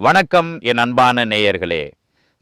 வணக்கம் என் அன்பான நேயர்களே.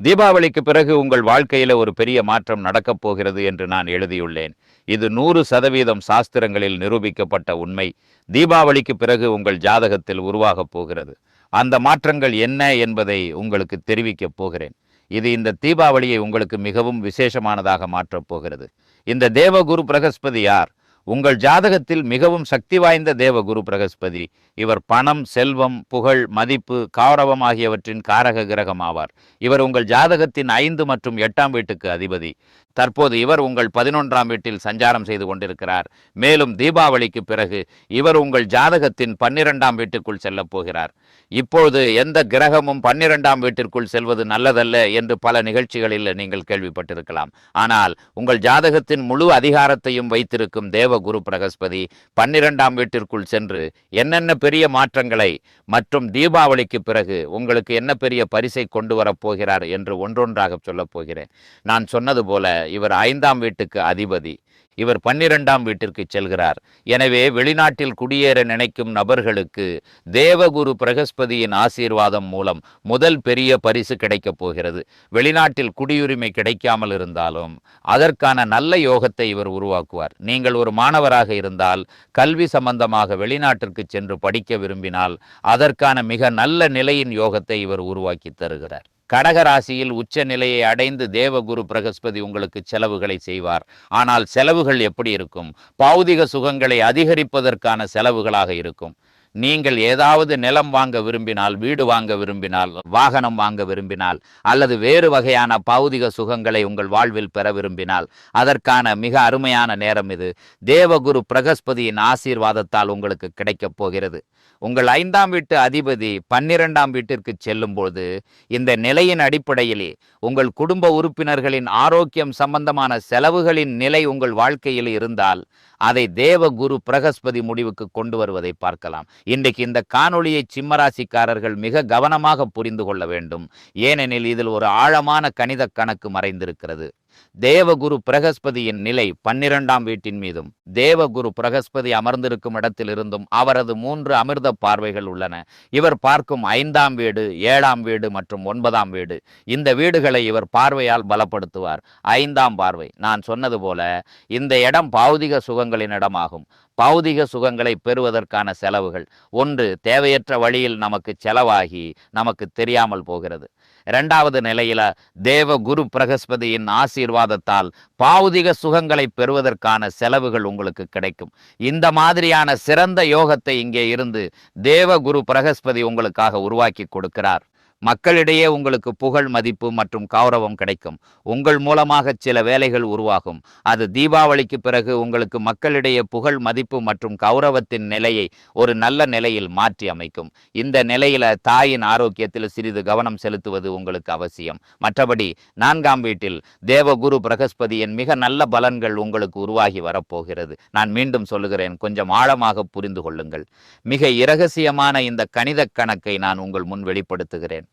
தீபாவளிக்கு பிறகு உங்கள் வாழ்க்கையில ஒரு பெரிய மாற்றம் நடக்கப் போகிறது என்று நான் எழுதியுள்ளேன். இது நூறு சதவீதம் சாஸ்திரங்களில் நிரூபிக்கப்பட்ட உண்மை. தீபாவளிக்கு பிறகு உங்கள் ஜாதகத்தில் உருவாகப் போகிறது. அந்த மாற்றங்கள் என்ன என்பதை உங்களுக்கு தெரிவிக்கப் போகிறேன். இது இந்த தீபாவளியை உங்களுக்கு மிகவும் விசேஷமானதாக மாற்றப் போகிறது. இந்த தேவகுரு பிரகஸ்பதி யார்? உங்கள் ஜாதகத்தில் மிகவும் சக்தி வாய்ந்த தேவ குரு பிரகஸ்பதி. இவர் பணம் செல்வம் புகழ் மதிப்பு கௌரவம் ஆகியவற்றின் காரக கிரகம் ஆவார். இவர் உங்கள் ஜாதகத்தின் ஐந்து மற்றும் எட்டாம் வீட்டுக்கு அதிபதி. தற்போது இவர் உங்கள் பதினொன்றாம் வீட்டில் சஞ்சாரம் செய்து கொண்டிருக்கிறார். மேலும் தீபாவளிக்கு பிறகு இவர் உங்கள் ஜாதகத்தின் பன்னிரெண்டாம் வீட்டுக்குள் செல்லப் போகிறார். இப்பொழுது எந்த கிரகமும் பன்னிரெண்டாம் வீட்டிற்குள் செல்வது நல்லதல்ல என்று பல நிகழ்ச்சிகளில் நீங்கள் கேள்விப்பட்டிருக்கலாம். ஆனால் உங்கள் ஜாதகத்தின் முழு அதிகாரத்தையும் வைத்திருக்கும் தேவ குரு பிரகஸ்பதி பன்னிரெண்டாம் வீட்டிற்குள் சென்று என்னென்ன பெரிய மாற்றங்களை மற்றும் தீபாவளிக்கு பிறகு உங்களுக்கு என்ன பெரிய பரிசை கொண்டு வரப்போகிறார் என்று ஒன்றொன்றாக சொல்லப் போகிறேன். நான் சொன்னது போல இவர் ஐந்தாம் வீட்டுக்கு அதிபதி. இவர் பன்னிரெண்டாம் வீட்டிற்கு செல்கிறார். எனவே வெளிநாட்டில் குடியேற நினைக்கும் நபர்களுக்கு தேவகுரு பிரகஸ்பதியின் ஆசீர்வாதம் மூலம் முதல் பெரிய பரிசு கிடைக்கப் போகிறது. வெளிநாட்டில் குடியுரிமை கிடைக்காமல் இருந்தாலும் அதற்கான நல்ல யோகத்தை இவர் உருவாக்குவார். நீங்கள் ஒரு மாணவராக இருந்தால் கல்வி சம்பந்தமாக வெளிநாட்டிற்கு சென்று படிக்க விரும்பினால் அதற்கான மிக நல்ல நிலையின் யோகத்தை இவர் உருவாக்கி தருகிறார். கடகராசியில் உச்ச நிலையை அடைந்து தேவகுரு பிரகஸ்பதி உங்களுக்கு செலவுகளை செய்வார். ஆனால் செலவுகள் எப்படி இருக்கும்? பௌதிக சுகங்களை அதிகரிப்பதற்கான செலவுகளாக இருக்கும். நீங்கள் ஏதாவது நிலம் வாங்க விரும்பினால் வீடு வாங்க விரும்பினால் வாகனம் வாங்க விரும்பினால் அல்லது வேறு வகையான பௌதிக சுகங்களை உங்கள் வாழ்வில் பெற விரும்பினால் அதற்கான மிக அருமையான நேரம் இது. தேவகுரு பிரகஸ்பதியின் ஆசீர்வாதத்தால் உங்களுக்கு கிடைக்கப் போகிறது. உங்கள் ஐந்தாம் வீட்டு அதிபதி பன்னிரெண்டாம் வீட்டிற்கு செல்லும்போது இந்த நிலையின் அடிப்படையிலே உங்கள் குடும்ப உறுப்பினர்களின் ஆரோக்கியம் சம்பந்தமான செலவுகளின் நிலை உங்கள் வாழ்க்கையில் இருந்தால் அதை தேவகுரு பிரகஸ்பதி முடிவுக்கு கொண்டு வருவதை பார்க்கலாம். இன்றைக்கு இந்த காணொளியை சிம்மராசிக்காரர்கள் மிக கவனமாக புரிந்து கொள்ள வேண்டும். ஏனெனில் இதில் ஒரு ஆழமான கணித கணக்கு மறைந்திருக்கிறது. தேவகுரு பிரகஸ்பதியின் நிலை பன்னிரெண்டாம் வீட்டின் மீதும் தேவகுரு பிரகஸ்பதி அமர்ந்திருக்கும் இடத்தில் இருந்தும் அவரது மூன்று அமிர்த பார்வைகள் உள்ளன. இவர் பார்க்கும் ஐந்தாம் வீடு ஏழாம் வீடு மற்றும் ஒன்பதாம் வீடு. இந்த வீடுகளை இவர் பார்வையால் பலப்படுத்துவார். ஐந்தாம் பார்வை நான் சொன்னது போல இந்த இடம் பௌதிக சுகங்களின் இடமாகும் பௌதிக சுகங்களை பெறுவதற்கான செலவுகள். ஒன்று தேவையற்ற வழியில் நமக்கு செலவாகி நமக்கு தெரியாமல் போகிறது. இரண்டாவது நிலையில தேவ குரு பிரகஸ்பதியின் ஆசீர்வாதத்தால் பாவதிக சுகங்களை பெறுவதற்கான செலவுகள் உங்களுக்கு கிடைக்கும். இந்த மாதிரியான சிறந்த யோகத்தை இங்கே இருந்து தேவ குரு பிரகஸ்பதி உங்களுக்காக உருவாக்கி கொடுக்கிறார். மக்களிடையே உங்களுக்கு புகழ் மதிப்பு மற்றும் கௌரவம் கிடைக்கும். உங்கள் மூலமாக சில வேலைகள் உருவாகும். அது தீபாவளிக்கு பிறகு உங்களுக்கு மக்களிடையே புகழ் மதிப்பு மற்றும் கௌரவத்தின் நிலையை ஒரு நல்ல நிலையில் மாற்றி அமைக்கும். இந்த நிலையில தாயின் ஆரோக்கியத்தில் சிறிது கவனம் செலுத்துவது உங்களுக்கு அவசியம். மற்றபடி நான்காம் வீட்டில் தேவகுரு பிரகஸ்பதியின் மிக நல்ல பலன்கள் உங்களுக்கு உருவாகி வரப்போகிறது. நான் மீண்டும் சொல்லுகிறேன் கொஞ்சம் ஆழமாக புரிந்து கொள்ளுங்கள். மிக இரகசியமான இந்த கணித கணக்கை நான் உங்கள் முன் வெளிப்படுத்துகிறேன்.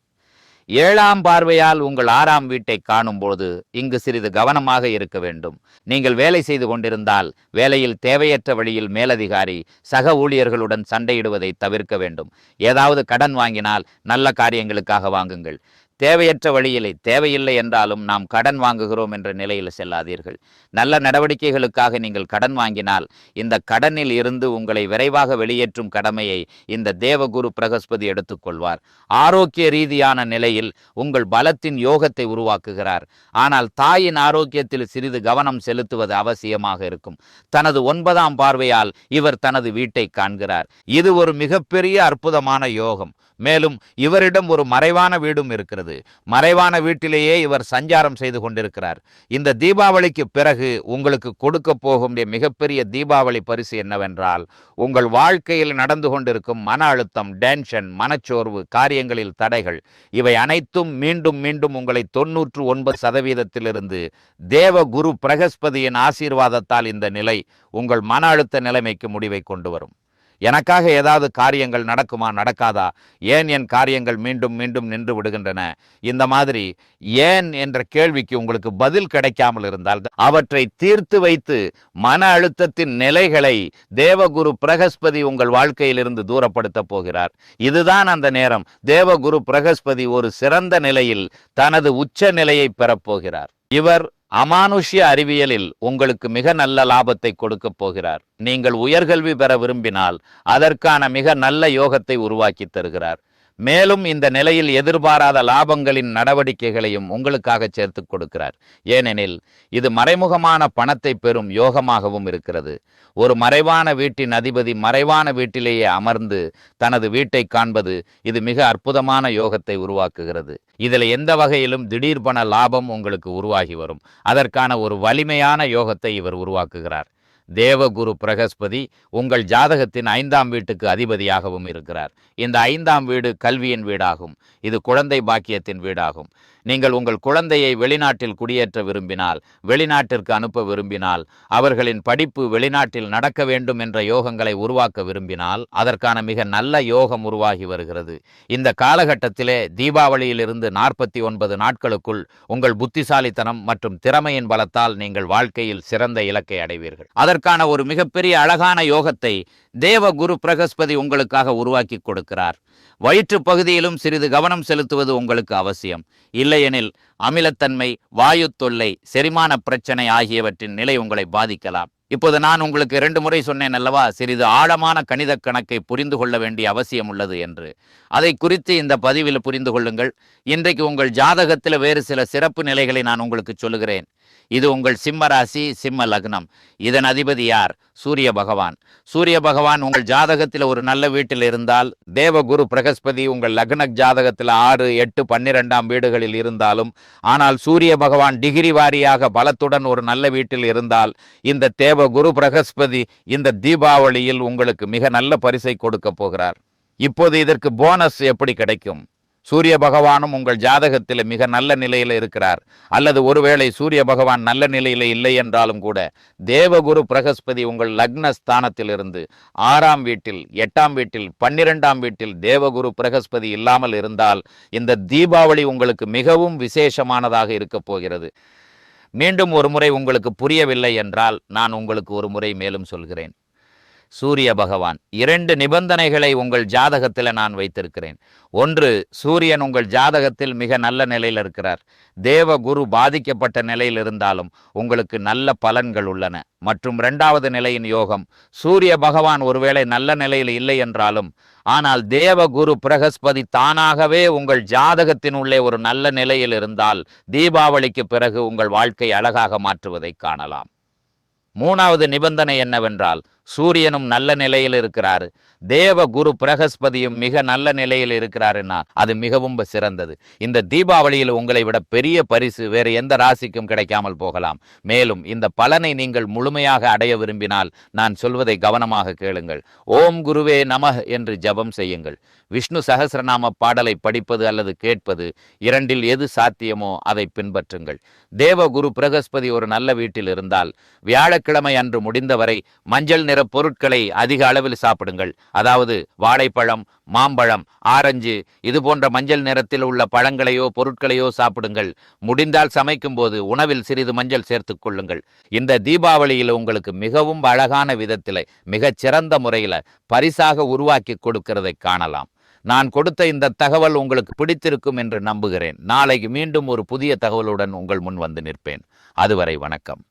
ஏழாம் பார்வையால் உங்கள் ஆறாம் வீட்டை காணும்போது இங்கு சிறிது கவனமாக இருக்க வேண்டும். நீங்கள் வேலை செய்து கொண்டிருந்தால் வேலையில் தேவையற்ற வழியில் மேலதிகாரி சக ஊழியர்களுடன் சண்டையிடுவதை தவிர்க்க வேண்டும். ஏதாவது கடன் வாங்கினால் நல்ல காரியங்களுக்காக வாங்குங்கள். தேவையற்ற வழியிலே தேவையில்லை என்றாலும் நாம் கடன் வாங்குகிறோம் என்ற நிலையில் செல்லாதீர்கள். நல்ல நடவடிக்கைகளுக்காக நீங்கள் கடன் வாங்கினால் இந்த கடனில் இருந்து உங்களை விரைவாக வெளியேற்றும் கடமையை இந்த தேவகுரு பிரகஸ்பதி எடுத்துக்கொள்வார். ஆரோக்கிய ரீதியான நிலையில் உங்கள் பலத்தின் யோகத்தை உருவாக்குகிறார். ஆனால் தாயின் ஆரோக்கியத்தில் சிறிது கவனம் செலுத்துவது அவசியமாக இருக்கும். தனது ஒன்பதாம் பார்வையால் இவர் தனது வீட்டை காண்கிறார். இது ஒரு மிகப்பெரிய அற்புதமான யோகம். மேலும் இவரிடம் ஒரு மறைவான வீடும் இருக்கிறது. மறைவான வீட்டிலேயே இவர் சஞ்சாரம் செய்து கொண்டிருக்கிறார். இந்த தீபாவளிக்கு பிறகு உங்களுக்கு கொடுக்க போகும் மிகப்பெரிய தீபாவளி பரிசு என்னவென்றால் உங்கள் வாழ்க்கையில் நடந்து கொண்டிருக்கும் மன அழுத்தம் டென்ஷன் மனச்சோர்வு காரியங்களில் தடைகள் இவை அனைத்தும் மீண்டும் மீண்டும் உங்களை தொன்னூற்று ஒன்பது சதவீதத்திலிருந்து தேவ குரு பிரகஸ்பதியின் ஆசீர்வாதத்தால் இந்த நிலை உங்கள் மன அழுத்த நிலைமைக்கு முடிவை கொண்டு வரும். எனக்காக ஏதாவது காரியங்கள் நடக்குமா நடக்காதா? ஏன் என் காரியங்கள் மீண்டும் மீண்டும் நின்று விடுகின்றன? இந்த மாதிரி ஏன் என்ற கேள்விக்கு உங்களுக்கு பதில் கிடைக்காமல் இருந்தால் அவற்றை தீர்த்து வைத்து மன அழுத்தத்தின் நிலைகளை தேவகுரு பிரகஸ்பதி உங்கள் வாழ்க்கையிலிருந்து தூரப்படுத்த போகிறார். இதுதான் அந்த நேரம். தேவகுரு பிரகஸ்பதி ஒரு சிறந்த நிலையில் தனது உச்ச நிலையை பெறப்போகிறார் இவர் அமானுஷ்ய அறிவியலில் உங்களுக்கு மிக நல்ல லாபத்தை கொடுக்க போகிறார். நீங்கள் உயர்கல்வி பெற விரும்பினால் அதற்கான மிக நல்ல யோகத்தை உருவாக்கி தருகிறார். மேலும் இந்த நிலையில் எதிர்பாராத லாபங்களின் நடவடிக்கைகளையும் உங்களுக்காக சேர்த்து கொடுக்கிறார். ஏனெனில் இது மறைமுகமான பணத்தை பெறும் யோகமாகவும் இருக்கிறது. ஒரு மறைவான வீட்டின் அதிபதி மறைவான வீட்டிலேயே அமர்ந்து தனது வீட்டை காண்பது இது மிக அற்புதமான யோகத்தை உருவாக்குகிறது. இதில் எந்த வகையிலும் திடீர் பண லாபம் உங்களுக்கு உருவாகி வரும். அதற்கான ஒரு வலிமையான யோகத்தை இவர் உருவாக்குகிறார். தேவகுரு பிரகஸ்பதி உங்கள் ஜாதகத்தின் ஐந்தாம் வீட்டுக்கு அதிபதியாகவும் இருக்கிறார். இந்த ஐந்தாம் வீடு கல்வியின் வீடாகும். இது குழந்தை பாக்கியத்தின் வீடாகும். நீங்கள் உங்கள் குழந்தையை வெளிநாட்டில் குடியேற்ற விரும்பினால் வெளிநாட்டிற்கு அனுப்ப விரும்பினால் அவர்களின் படிப்பு வெளிநாட்டில் நடக்க வேண்டும் என்ற யோகங்களை உருவாக்க விரும்பினால் அதற்கான மிக நல்ல யோகம் உருவாகி வருகிறது. இந்த காலகட்டத்திலே தீபாவளியிலிருந்து நாற்பத்தி ஒன்பது நாட்களுக்குள் உங்கள் புத்திசாலித்தனம் மற்றும் திறமையின் பலத்தால் நீங்கள் வாழ்க்கையில் சிறந்த இலக்கை அடைவீர்கள். அதற்கான ஒரு மிகப்பெரிய அழகான யோகத்தை தேவ குரு பிரகஸ்பதி உங்களுக்காக உருவாக்கி கொடுக்கிறார். வயிற்று பகுதியிலும் சிறிது கவனம் செலுத்துவது உங்களுக்கு அவசியம். இல்லையெனில் அமிலத்தன்மை வாயு தொல்லை செரிமான பிரச்சனை ஆகியவற்றின் நிலை உங்களை பாதிக்கலாம். இப்போது நான் உங்களுக்கு இரண்டு முறை சொன்னேன் அல்லவா சிறிது ஆழமான கணித கணக்கை புரிந்து கொள்ள வேண்டிய அவசியம் உள்ளது என்று. அதை குறித்து இந்த பதிவில் புரிந்து கொள்ளுங்கள். இன்றைக்கு உங்கள் ஜாதகத்தில் வேறு சில சிறப்பு நிலைகளை நான் உங்களுக்கு சொல்லுகிறேன். இது உங்கள் சிம்ம ராசி சிம்ம லக்னம். இதன் அதிபதி யார்? சூரிய பகவான். சூரிய பகவான் உங்கள் ஜாதகத்தில் ஒரு நல்ல வீட்டில் இருந்தால் தேவகுரு பிரகஸ்பதி உங்கள் லக்ன ஜாதகத்தில் ஆறு எட்டு பன்னிரெண்டாம் வீடுகளில் இருந்தாலும் ஆனால் சூரிய பகவான் டிகிரி வாரியாக பலத்துடன் ஒரு நல்ல வீட்டில் இருந்தால் இந்த தேவகுரு பிரகஸ்பதி இந்த தீபாவளியில் உங்களுக்கு மிக நல்ல பரிசை கொடுக்க போகிறார். இப்போது இதற்கு போனஸ் எப்படி கிடைக்கும்? சூரிய பகவானும் உங்கள் ஜாதகத்தில் மிக நல்ல நிலையில் இருக்கிறார். அல்லது ஒருவேளை சூரிய பகவான் நல்ல நிலையில் இல்லை என்றாலும் கூட தேவகுரு பிரகஸ்பதி உங்கள் லக்ன ஸ்தானத்திலிருந்து ஆறாம் வீட்டில் எட்டாம் வீட்டில் பன்னிரெண்டாம் வீட்டில் தேவகுரு பிரகஸ்பதி இல்லாமல் இருந்தால் இந்த தீபாவளி உங்களுக்கு மிகவும் விசேஷமானதாக இருக்கப் போகிறது. மீண்டும் ஒரு முறை உங்களுக்கு புரியவில்லை என்றால் நான் உங்களுக்கு ஒரு முறை மேலும் சொல்கிறேன். சூரிய பகவான். இரண்டு நிபந்தனைகளை உங்கள் ஜாதகத்தில் நான் வைத்திருக்கிறேன். ஒன்று சூரியன் உங்கள் ஜாதகத்தில் மிக நல்ல நிலையில் இருக்கிறார். தேவ குரு பாதிக்கப்பட்ட நிலையில் இருந்தாலும் உங்களுக்கு நல்ல பலன்கள் உள்ளன. மற்றும் இரண்டாவது நிலையின் யோகம் சூரிய பகவான் ஒருவேளை நல்ல நிலையில் இல்லை என்றாலும் ஆனால் தேவ குரு பிரகஸ்பதி தானாகவே உங்கள் ஜாதகத்தின் உள்ளே ஒரு நல்ல நிலையில் இருந்தால் தீபாவளிக்கு பிறகு உங்கள் வாழ்க்கை அழகாக மாற்றுவதை காணலாம். மூணாவது நிபந்தனை என்னவென்றால் சூரியனும் நல்ல நிலையில் இருக்கிறாரு. தேவ குரு பிரகஸ்பதியும் மிக நல்ல நிலையில் இருக்கிறாருன்னா அது மிகவும் சிறந்தது. இந்த தீபாவளியில் உங்களை விட பெரிய பரிசு வேறு எந்த ராசிக்கும் கிடைக்காமல் போகலாம். மேலும் இந்த பலனை நீங்கள் முழுமையாக அடைய விரும்பினால் நான் சொல்வதை கவனமாக கேளுங்கள். ஓம் குருவே நம என்று ஜபம் செய்யுங்கள். விஷ்ணு சகசிரநாம பாடலை படிப்பது அல்லது கேட்பது இரண்டில் எது சாத்தியமோ அதை பின்பற்றுங்கள். தேவ குரு பிரகஸ்பதி ஒரு நல்ல வீட்டில் இருந்தால் வியாழக்கிழமை அன்று முடிந்தவரை மஞ்சள் நிற பொருட்களை அதிக அளவில் சாப்பிடுங்கள். அதாவது வாழைப்பழம் மாம்பழம் ஆரஞ்சு இது போன்ற மஞ்சள் நிறத்தில் உள்ள பழங்களையோ பொருட்களையோ சாப்பிடுங்கள். முடிந்தால் சமைக்கும் போது உணவில் சிறிது மஞ்சள் சேர்த்துக் கொள்ளுங்கள். இந்த தீபாவளியில் உங்களுக்கு மிகவும் அழகான விதத்தில் மிகச் சிறந்த முறையில் பரிசாக உருவாக்கி கொடுக்கிறதை காணலாம். நான் கொடுத்த இந்த தகவல் உங்களுக்கு பிடித்திருக்கும் என்று நம்புகிறேன். நாளைக்கு மீண்டும் ஒரு புதிய தகவலுடன் உங்கள் முன் வந்து நிற்பேன். அதுவரை வணக்கம்.